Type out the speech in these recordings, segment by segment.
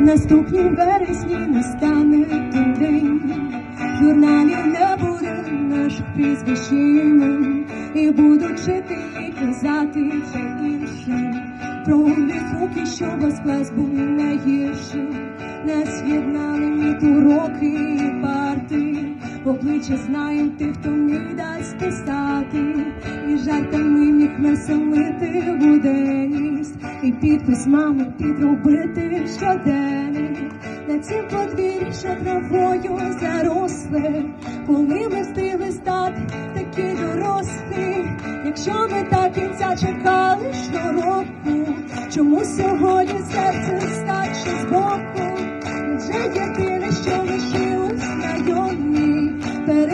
Наступні вересні настане той день, в журналі не буде наших прізвищ і імен, і будуть жити і казати вже іншим. Про руки, що без клас був найгіршим. Нас єднали міт уроки і парти, обличчя знаєм тих, хто міг дасть писати, і жартами міг веселити буденність, і підпис мами підробити щоденник. На цім подвір'ї що травою заросле, коли ми встигли стати такі дорослі, якщо ми так кінця чекали щороку, чому сьогодні серце старше збоку? Вже єдине,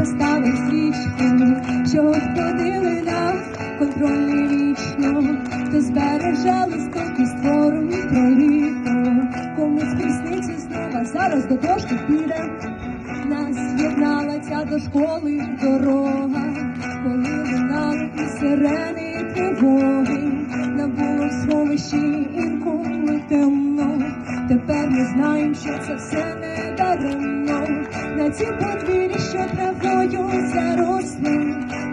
поставив свічку, що ходили на контрольний вічно, хто збереже з твором про літо, комусь пісниці знова зараз до дошки піде. Нас єднала ця до школи дорога, коли лунали і сирени і тривоги, було в сховищі інколи темно. Тепер ми знаємо, що це все не даремно. На цій подвір'ї, що травою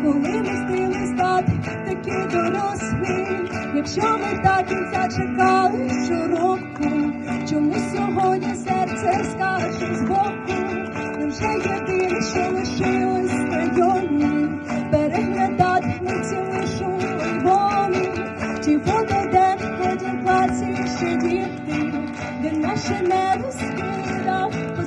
коли ми встигли стати такі дорослі, якщо ми так кінця чекали щороку, чому сьогодні серце скаже збоку? Невже єдине, що лишилось знайомі, переглядати найцілішу альбомі, ті фото, де потім класі ще діти, де наше не розкидав по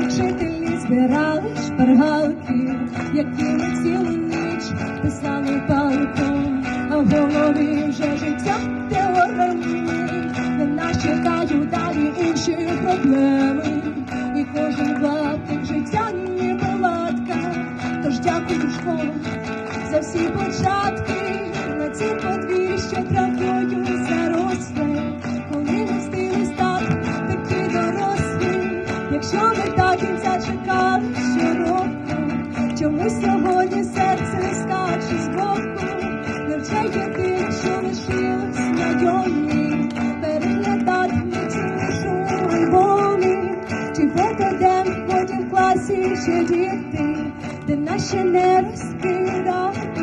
вчителі збирали шпаргалки, якими цілу ніч писали палком, а в голові вже життя теореми, де нас чекають далі інші проблеми, і кожен клаптик життя ніби латка, тож дякую школу за всі початки якщо ми так кінця чекали щороку, чому сьогодні серце скаче з боку, невже єдине, що лишилось знайомі, переглядати найціннішу альбомі, чи де потім в класі ще діти, де наші не розкидали.